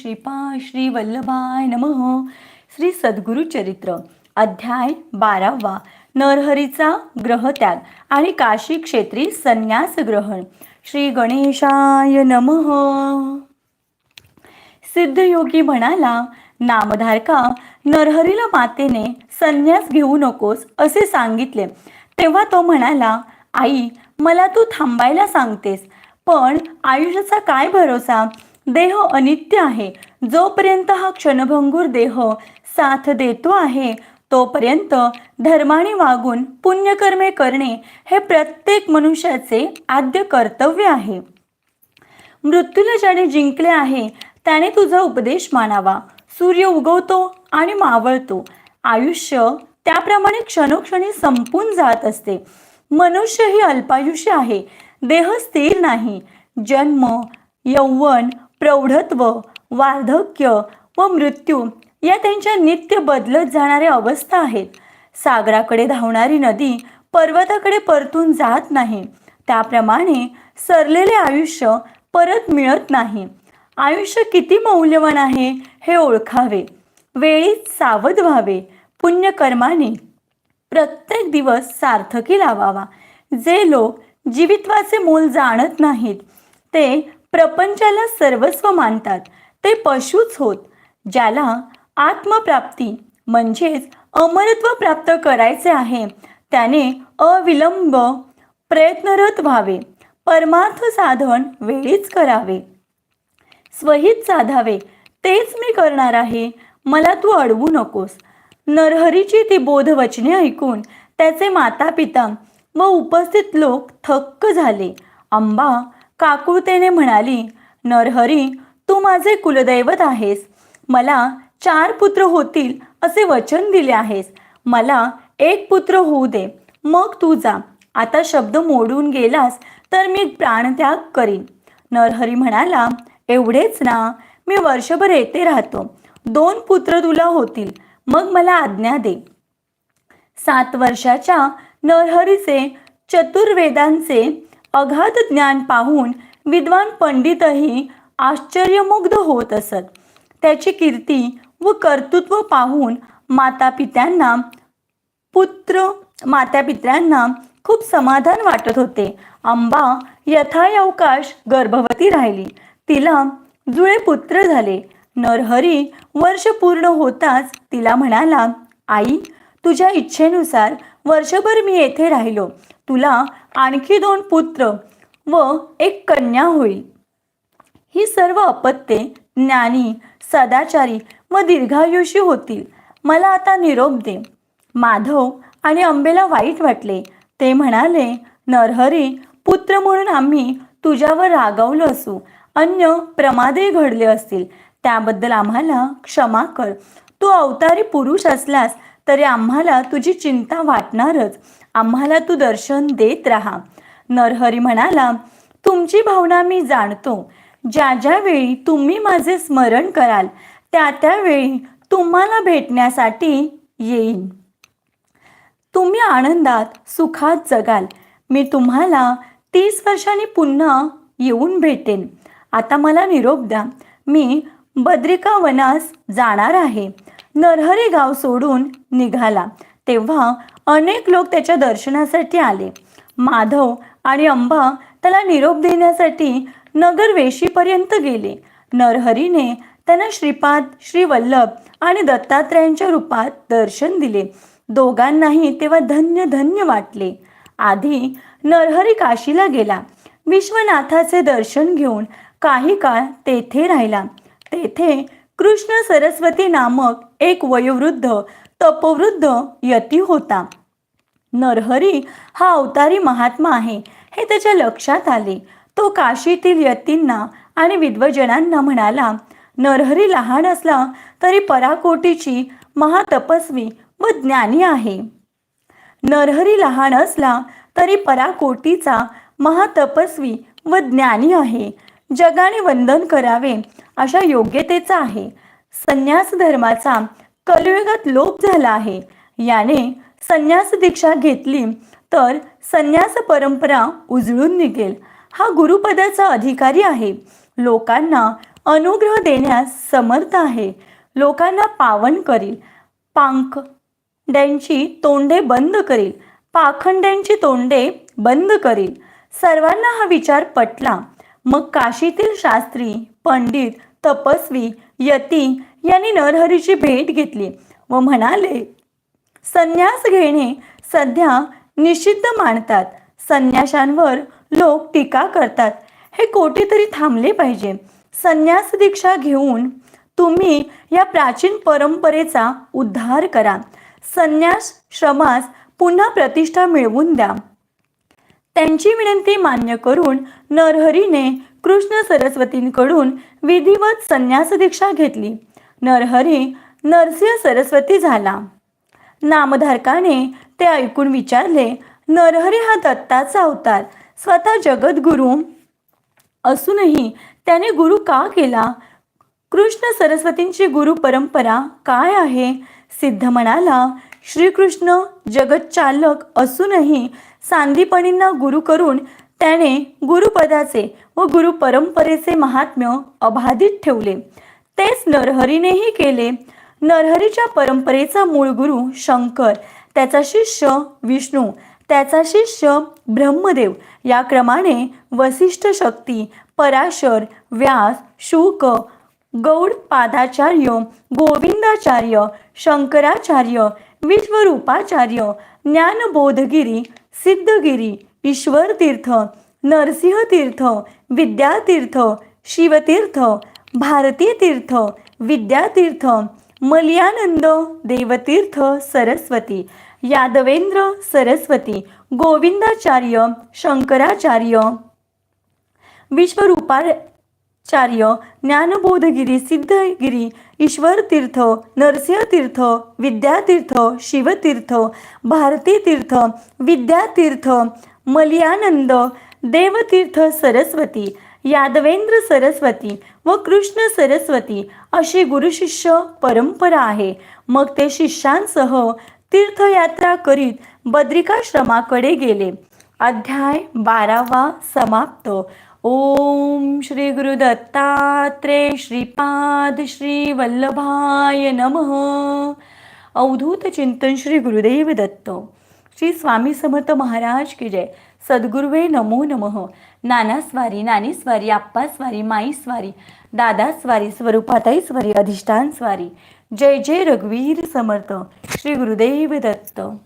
श्रीपाद श्री वल्लभाय नम. श्री सद्गुरु चरित्र अध्याय बारावा. नरहरीचा ग्रहत्याग आणि काशी क्षेत्री संन्यास ग्रहण. श्री गणेशाय नम. सिद्धयोगी म्हणाला नामधारका नरहरीला मातेने संन्यास घेऊ नकोस असे सांगितले. तेव्हा तो म्हणाला आई मला तू थांबायला सांगतेस पण आयुष्याचा काय भरोसा? देह अनित्य आहे. जोपर्यंत हा क्षणभंगूर देह साथ देतो आहे तोपर्यंत धर्माने वागून पुण्यकर्मे करणे हे प्रत्येक मनुष्याचे आद्य कर्तव्य आहे. मृत्यूला ज्याने जिंकले आहे त्याने तुझा उपदेश मानावा. सूर्य उगवतो आणि मावळतो. आयुष्य त्याप्रमाणे क्षणोक्षणी संपून जात असते. मनुष्य ही अल्पायुष्य आहे. देह स्थिर नाही. जन्म यौवन प्रौढत्व वार्धक्य व मृत्यू या त्यांच्या नित्य बदलत जाणाऱ्या अवस्था आहेत. सागराकडे धावणारी नदी पर्वताकडे परतून जात नाही. त्याप्रमाणे सरलेले आयुष्य परत मिळत नाही. आयुष्य किती मौल्यवान आहे हे ओळखावे. वेळीच सावध व्हावे. पुण्यकर्माने प्रत्येक दिवस सार्थकी लावावा. जे लोक जीवित्वाचे मोल जाणत नाहीत ते प्रपंचाला सर्वस्व मानतात. ते पशुच होत ज्याला आत्मप्राप्ती म्हणजेच अमरत्व प्राप्त करायचे आहे. त्याने अविलंब प्रयत्नरत व्हावे. परमार्थ साधन वेळीच करावे. स्वहित साधावे. तेच मी करणार आहे. मला तू अडवू नकोस. नरहरीची ती बोधवचने ऐकून त्याचे माता पिता व उपस्थित लोक थक्क झाले. अंबा काकुळतेने म्हणाली नरहरी तू माझे कुलदैवत आहेस. मला चार पुत्र होतील असे वचन दिले आहेस. मला एक पुत्र होऊ दे. मग तू जा. आता शब्द मोडून गेलास तर मी प्राणत्याग करीन. नरहरी म्हणाला एवढेच ना. मी वर्षभर येथे राहतो. दोन पुत्र तुला होतील. मग मला आज्ञा दे. सात वर्षाच्या नरहरीचे चतुर्वेदांचे अगाध ज्ञान पाहून विद्वान पंडितही आश्चर्यमुग्ध होत असत. त्याची कीर्ती व कर्तृत्व पाहून मातापित्यांना पुत्र मातापित्यांना खूप समाधान वाटत होते. अंबा यथायवकाश गर्भवती राहिली. तिला जुळे पुत्र झाले. नरहरी वर्ष पूर्ण होताच तिला म्हणाला आई तुझ्या इच्छेनुसार वर्षभर मी येथे राहिलो. तुला आणखी दोन पुत्र व एक कन्या होईल. ही सर्व अपत्ये ज्ञानी सदाचारी व दीर्घायुषी होतील. मला आता निरोप दे. माधव आणि अंबेला वाईट वाटले. ते म्हणाले नरहरी पुत्र म्हणून आम्ही तुझ्यावर रागावलो असू. अन्य प्रमादे घडले असतील. त्याबद्दल आम्हाला क्षमा कर. तू अवतारी पुरुष असल्यास तरी आम्हाला तुझी चिंता वाटणारच. आम्हाला तू दर्शन देत राहा. नरहरी म्हणाला तुमची भावना मी जाणतो. ज्या ज्यावेळी तुम्ही माझे स्मरण कराल त्या त्यावेळी तुम्हाला भेटण्यासाठी येईन. तुम्ही आनंदात सुखात जगाल. मी तुम्हाला तीस वर्षांनी पुन्हा येऊन भेटेन. आता मला निरोप द्या. मी बद्रिका वनास जाणार आहे. नरहरी गाव सोडून निघाला. तेव्हा अनेक लोक त्याच्या दर्शनासाठी आले. माधव आणि अंबा त्याला निरोप देण्यासाठी नगर वेशीपर्यंत गेले. नरहरीने त्यांना श्रीपाद श्रीवल्लभ आणि दत्तात्रयांच्या रूपात दर्शन दिले. दोघांनाही तेव्हा धन्य धन्य वाटले. आधी नरहरी काशीला गेला. विश्वनाथाचे दर्शन घेऊन काही काळ तेथे राहिला. तेथे कृष्ण सरस्वती नामक एक वयोवृद्ध तपवृद्ध यती होता. नरहरी हा अवतारी महात्मा आहे हे त्याच्या लक्षात आले. तो काशीतील यतींना आणि विद्वजनांना म्हणाला नरहरी लहान असला तरी पराकोटीची महातपस्वी व ज्ञानी आहे. नरहरी लहान असला तरी पराकोटीचा महातपस्वी व ज्ञानी आहे. जगाने वंदन करावे अशा योग्यतेचा आहे. संन्यास धर्माचा कलियुगात लोप झाला आहे. याने संन्यास दीक्षा घेतली तर संन्यास परंपरा उजळून निघेल. हा गुरुपदाचा अधिकारी आहे. लोकांना अनुग्रह देण्यास समर्थ आहे. लोकांना पावन करील. पांखड्यांची तोंडे बंद करील. पाखंड्यांची तोंडे बंद करील. सर्वांना हा विचार पटला. मग काशीतील शास्त्री पंडित तपस्वी यती यांनी नरहरीची भेट घेतली व म्हणाले संन्यास घेणे सध्या निषिद्ध मानतात. संन्याशांवर लोक टीका करतात. हे कोठेतरी थांबले पाहिजे. संन्यास दीक्षा घेऊन तुम्ही या प्राचीन परंपरेचा उद्धार करा. संन्यास श्रमास पुन्हा प्रतिष्ठा मिळवून द्या. त्यांची विनंती मान्य करून नरहरीने कृष्ण सरस्वतींकडून विधिवत संन्यास दीक्षा घेतली. नरहरी नरसिंह सरस्वती झाला. नामधारकाने ते ऐकून विचारले नरहरी हा दत्ताचा अवतार. स्वतः जगद्गुरू असूनही त्याने गुरु का केला? कृष्ण सरस्वतींची गुरु परंपरा काय आहे? सिद्ध म्हणाला श्रीकृष्ण जगतचालक असूनही सांदीपणींना गुरु करून त्याने गुरुपदाचे व गुरु परंपरेचे महात्म्य अबाधित ठेवले. तेच नरहरीनेही केले. नरहरीच्या परंपरेचा मूळ गुरु शंकर त्याचा शिष्य विष्णू त्याचा शिष्य ब्रह्मदेव या क्रमाने वसिष्ठ शक्ती पराशर व्यास शुक गौड पादाचार्य गोविंदाचार्य शंकराचार्य विश्वरूपाचार्य ज्ञानबोधगिरी सिद्धगिरी ईश्वर तीर्थ नरसिंह तीर्थ विद्यातीर्थ शिवतीर्थ भारती तीर्थ विद्यातीर्थ मलयानंद देवतीर्थ सरस्वती यादवेंद्र सरस्वती गोविंदाचार्य शंकराचार्य विश्वरूपा चार्य ज्ञानबोधगिरी सिद्धगिरी ईश्वरतीर्थ नरसिंहतीर्थ विद्यातीर्थ शिवतीर्थ भारतीतीर्थ विद्यातीर्थ मलयानंद देवतीर्थ सरस्वती यादवेंद्र सरस्वती व कृष्ण सरस्वती अशी गुरुशिष्य परंपरा आहे. मग ते शिष्यांसह तीर्थयात्रा करीत बद्रिकाश्रमाकडे गेले. अध्याय बारावा समाप्त. ओम श्री गुरुदत्तात्रे श्रीपाद श्री वल्लभाय नमः. अवधूत चिंतन श्री गुरुदेव दत्त. श्री स्वामी समर्थ महाराज की जय. सद्गुरुवे नमो नमः. नाना स्वारी नानी स्वारी आप्पा स्वारी माई स्वारी दादा स्वारी स्वरूपाताई स्वारी अधिष्ठान स्वारी. जय जय रघुवीर समर्थ. श्री गुरुदेव दत्त.